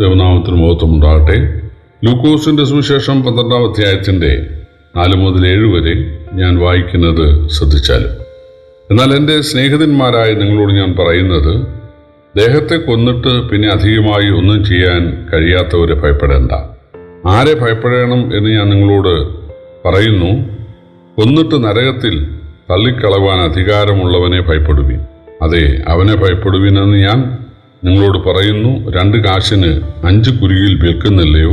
ദൈവനാമത്തിന് മഹത്വം ഉണ്ടാകട്ടെ ലൂക്കോസിന്റെ സുവിശേഷം പന്ത്രണ്ടാം അധ്യായത്തിന്റെ നാല് മുതൽ ഏഴ് വരെ ഞാൻ വായിക്കുന്നത് ശ്രദ്ധിച്ചാലും. എന്നാൽ എന്റെ സ്നേഹിതന്മാരായ നിങ്ങളോട് ഞാൻ പറയുന്നത് ദേഹത്തെ കൊന്നിട്ട് പിന്നെ അധികമായി ഒന്നും ചെയ്യാൻ കഴിയാത്തവരെ ഭയപ്പെടേണ്ട. ആരെ ഭയപ്പെടണം എന്ന് ഞാൻ നിങ്ങളോട് പറയുന്നു കൊന്നിട്ട് നരകത്തിൽ തള്ളിക്കളവാൻ അധികാരമുള്ളവനെ ഭയപ്പെടുവിൻ. അതെ അവനെ ഭയപ്പെടുവിനെന്ന് ഞാൻ നിങ്ങളോട് പറയുന്നു രണ്ട് കാശിന് അഞ്ച് കുരുകിൽ വിൽക്കുന്നില്ലയോ?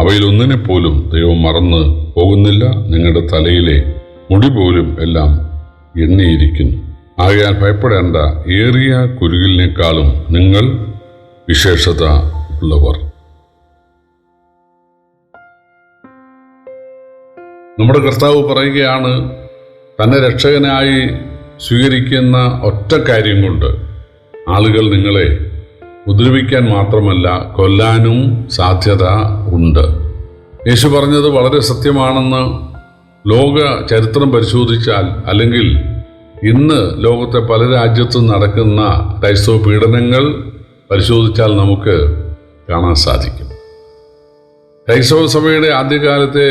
അവയിലൊന്നിനെ പോലും ദൈവം മറന്ന് പോകുന്നില്ല. നിങ്ങളുടെ തലയിലെ മുടി പോലും എല്ലാം എണ്ണിയിരിക്കുന്നു. ആകയാൽ ഭയപ്പെടേണ്ട ഏറിയ കുരുകിലിനേക്കാളും നിങ്ങൾ വിശേഷത ഉള്ളവർ നമ്മുടെ കർത്താവ് പറയുകയാണ് തന്നെ രക്ഷകനായി സ്വീകരിക്കുന്ന ഒറ്റ കാര്യം കൊണ്ട് ആളുകൾ നിങ്ങളെ ഉപദ്രവിക്കാൻ മാത്രമല്ല കൊല്ലാനും സാധ്യത ഉണ്ട്. യേശു പറഞ്ഞത് വളരെ സത്യമാണെന്ന് ലോക ചരിത്രം പരിശോധിച്ചാൽ അല്ലെങ്കിൽ ഇന്ന് ലോകത്തെ പല രാജ്യത്തും നടക്കുന്ന ക്രൈസ്തവ പീഡനങ്ങൾ പരിശോധിച്ചാൽ നമുക്ക് കാണാൻ സാധിക്കും. ക്രൈസ്തവ സഭയുടെ ആദ്യകാലത്തെ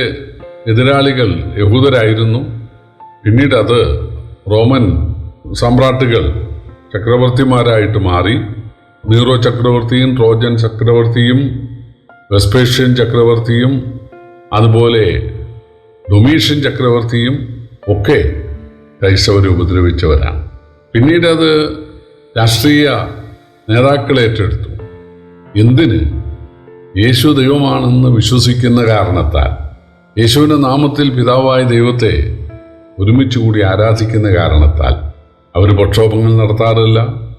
എതിരാളികൾ യഹൂദരായിരുന്നു. പിന്നീട് അത് റോമൻ സമ്രാട്ടുകൾ ചക്രവർത്തിമാരായിട്ട് മാറി. നീറോ ചക്രവർത്തിയും ട്രോജൻ ചക്രവർത്തിയും വെസ്പേഷ്യൻ ചക്രവർത്തിയും അതുപോലെ ഡൊമീഷ്യൻ ചക്രവർത്തിയും ഒക്കെ ക്രൈസ്തവരെ ഉപദ്രവിച്ചവരാണ്. പിന്നീട് അത് രാഷ്ട്രീയ നേതാക്കൾ ഏറ്റെടുത്തു. എന്തിന്? യേശു ദൈവമാണെന്ന് വിശ്വസിക്കുന്ന കാരണത്താൽ. യേശുവിന്റെ നാമത്തിൽ പിതാവായ ദൈവത്തെ ഒരുമിച്ച് കൂടി ആരാധിക്കുന്ന കാരണത്താൽ. അവർ പ്രക്ഷോഭങ്ങൾ നടത്താറില്ല.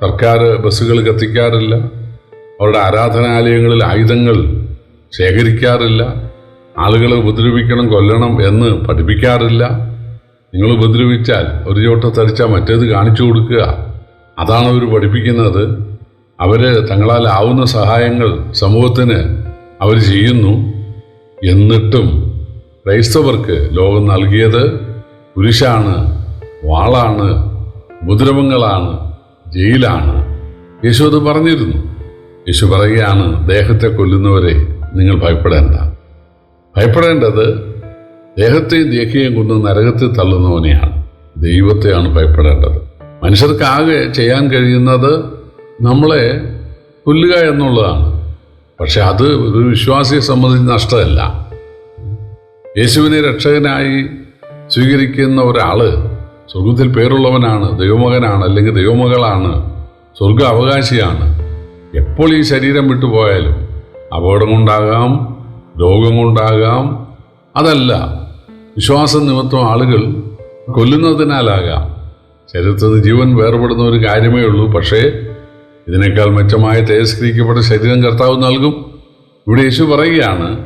സർക്കാർ ബസ്സുകൾ കത്തിക്കാറില്ല. അവരുടെ ആരാധനാലയങ്ങളിൽ ആയുധങ്ങൾ ശേഖരിക്കാറില്ല. ആളുകളെ ഉപദ്രവിക്കണം കൊല്ലണം എന്ന് പഠിപ്പിക്കാറില്ല. നിങ്ങൾ ഉപദ്രവിച്ചാൽ ഒരു ചോട്ട തരിച്ചാൽ മറ്റേത് കാണിച്ചു കൊടുക്കുക. അതാണ് അവർ പഠിപ്പിക്കുന്നത്. അവർ തങ്ങളാൽ ആവുന്ന സഹായങ്ങൾ സമൂഹത്തിന് അവർ ചെയ്യുന്നു. എന്നിട്ടും ക്രൈസ്തവർക്ക് ലോകം നൽകിയത് കുരിശാണ് വാളാണ് ഉപദ്രവങ്ങളാണ്. ജയിലാണ്. യേശു അത് പറഞ്ഞിരുന്നു. യേശു പറയുകയാണ് ദേഹത്തെ കൊല്ലുന്നവരെ നിങ്ങൾ ഭയപ്പെടേണ്ട. ഭയപ്പെടേണ്ടത് ദേഹത്തെയും ദേഹിയെയും കൊണ്ട് നരകത്തിൽ തള്ളുന്നവനെയാണ്. ദൈവത്തെയാണ് ഭയപ്പെടേണ്ടത്. മനുഷ്യർക്ക് ആകെ ചെയ്യാൻ കഴിയുന്നത് നമ്മളെ കൊല്ലുക എന്നുള്ളതാണ്. പക്ഷെ അത് ഒരു വിശ്വാസിയെ സംബന്ധിച്ച് നഷ്ടമല്ല. യേശുവിനെ രക്ഷകനായി സ്വീകരിക്കുന്ന ഒരാൾ സ്വർഗത്തിൽ പേരുള്ളവനാണ് ദൈവമകനാണ് അല്ലെങ്കിൽ ദൈവമകളാണ് സ്വർഗ അവകാശിയാണ് എപ്പോൾ ഈ ശരീരം വിട്ടുപോയാലും അപകടം കൊണ്ടാകാം രോഗം കൊണ്ടാകാം അതല്ല വിശ്വാസം നിമിത്തം ആളുകൾ കൊല്ലുന്നതിനാലാകാം. ശരീരത്തിൽ നിന്ന് ജീവൻ വേർപെടുന്ന ഒരു കാര്യമേ ഉള്ളൂ. പക്ഷേ ഇതിനേക്കാൾ മെച്ചമായ തേജസ്കരിക്കപ്പെട്ട ശരീരം കർത്താവ് നൽകും. ഇവിടെ യേശു പറയുകയാണ്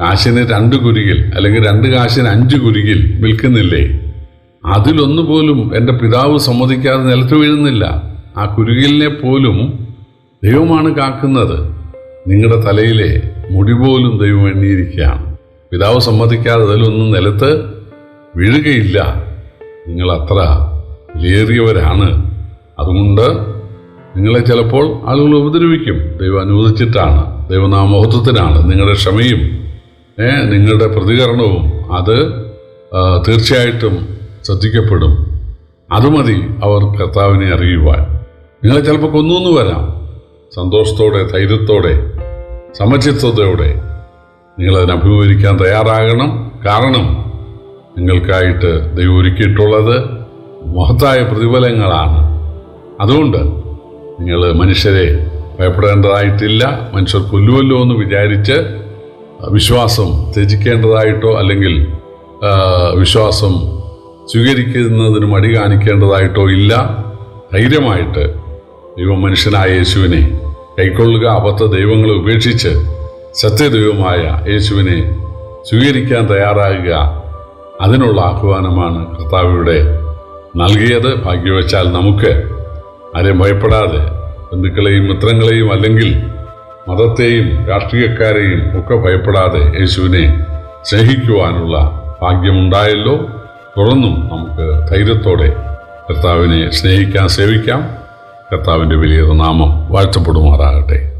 കാശിന് രണ്ട് കുരുകിൽ അല്ലെങ്കിൽ രണ്ട് കാശിന് അഞ്ച് കുരുകിൽ വിൽക്കുന്നില്ലേ? അതിലൊന്നു പോലും എന്റെ പിതാവ് സമ്മതിക്കാതെ നിലത്ത് വീഴുന്നില്ല. ആ കുരുകിലിനെ പോലും ദൈവമാണ് കാക്കുന്നത്. നിങ്ങളുടെ തലയിലെ മുടി പോലും ദൈവം എണ്ണിയിരിക്കുകയാണ്. പിതാവ് സമ്മതിക്കാതെ അതിലൊന്നും നിലത്ത് വീഴുകയില്ല. നിങ്ങൾ അത്ര വിലയേറിയവരാണ്. അതുകൊണ്ട് നിങ്ങളെ ചിലപ്പോൾ ആളുകൾ ഉപദ്രവിക്കും. ദൈവം അനുവദിച്ചിട്ടാണ്. ദൈവനാമഹത്വത്തിനാണ് നിങ്ങളുടെ ക്ഷമയും നിങ്ങളുടെ പ്രതികരണവും അത് തീർച്ചയായിട്ടും ശ്രദ്ധിക്കപ്പെടും. അത് മതി അവർ കർത്താവിനെ അറിയുവാൻ. നിങ്ങളെ ചിലപ്പോൾ കൊന്നൊന്നു വരാം. സന്തോഷത്തോടെ ധൈര്യത്തോടെ സമചിത്വതയോടെ നിങ്ങളതിനെ അഭിമുഖീകരിക്കാൻ തയ്യാറാകണം. കാരണം നിങ്ങൾക്കായിട്ട് ദൈവം ഒരുക്കിയിട്ടുള്ളത് മഹത്തായ പ്രതിഫലങ്ങളാണ്. അതുകൊണ്ട് നിങ്ങൾ മനുഷ്യരെ ഭയപ്പെടേണ്ടതായിട്ടില്ല. മനുഷ്യർ കൊല്ലുമല്ലോ എന്ന് വിചാരിച്ച് വിശ്വാസം ത്യജിക്കേണ്ടതായിട്ടോ അല്ലെങ്കിൽ വിശ്വാസം സ്വീകരിക്കുന്നതിന് മടി കാണിക്കേണ്ടതായിട്ടോ ഇല്ല. ധൈര്യമായിട്ട് ദൈവം മനുഷ്യനായ യേശുവിനെ കൈക്കൊള്ളുക അബദ്ധ ദൈവങ്ങളെ ഉപേക്ഷിച്ച് സത്യദൈവമായ യേശുവിനെ സ്വീകരിക്കാൻ തയ്യാറാകുക അതിനുള്ള ആഹ്വാനമാണ് കർത്താവിയുടെ നൽകിയത്. ഭാഗ്യവശാൽ നമുക്ക് ആരെയും ഭയപ്പെടാതെ ബന്ധുക്കളെയും മിത്രങ്ങളെയും അല്ലെങ്കിൽ മതത്തെയും രാഷ്ട്രീയക്കാരെയും ഒക്കെ ഭയപ്പെടാതെ യേശുവിനെ സ്നേഹിക്കുവാനുള്ള ഭാഗ്യമുണ്ടായല്ലോ. തുടർന്നും നമുക്ക് ധൈര്യത്തോടെ കർത്താവിനെ സ്നേഹിക്കാം സേവിക്കാം. കർത്താവിന്റെ വലിയൊരു നാമം വാഴ്ത്തപ്പെടുമാറാകട്ടെ.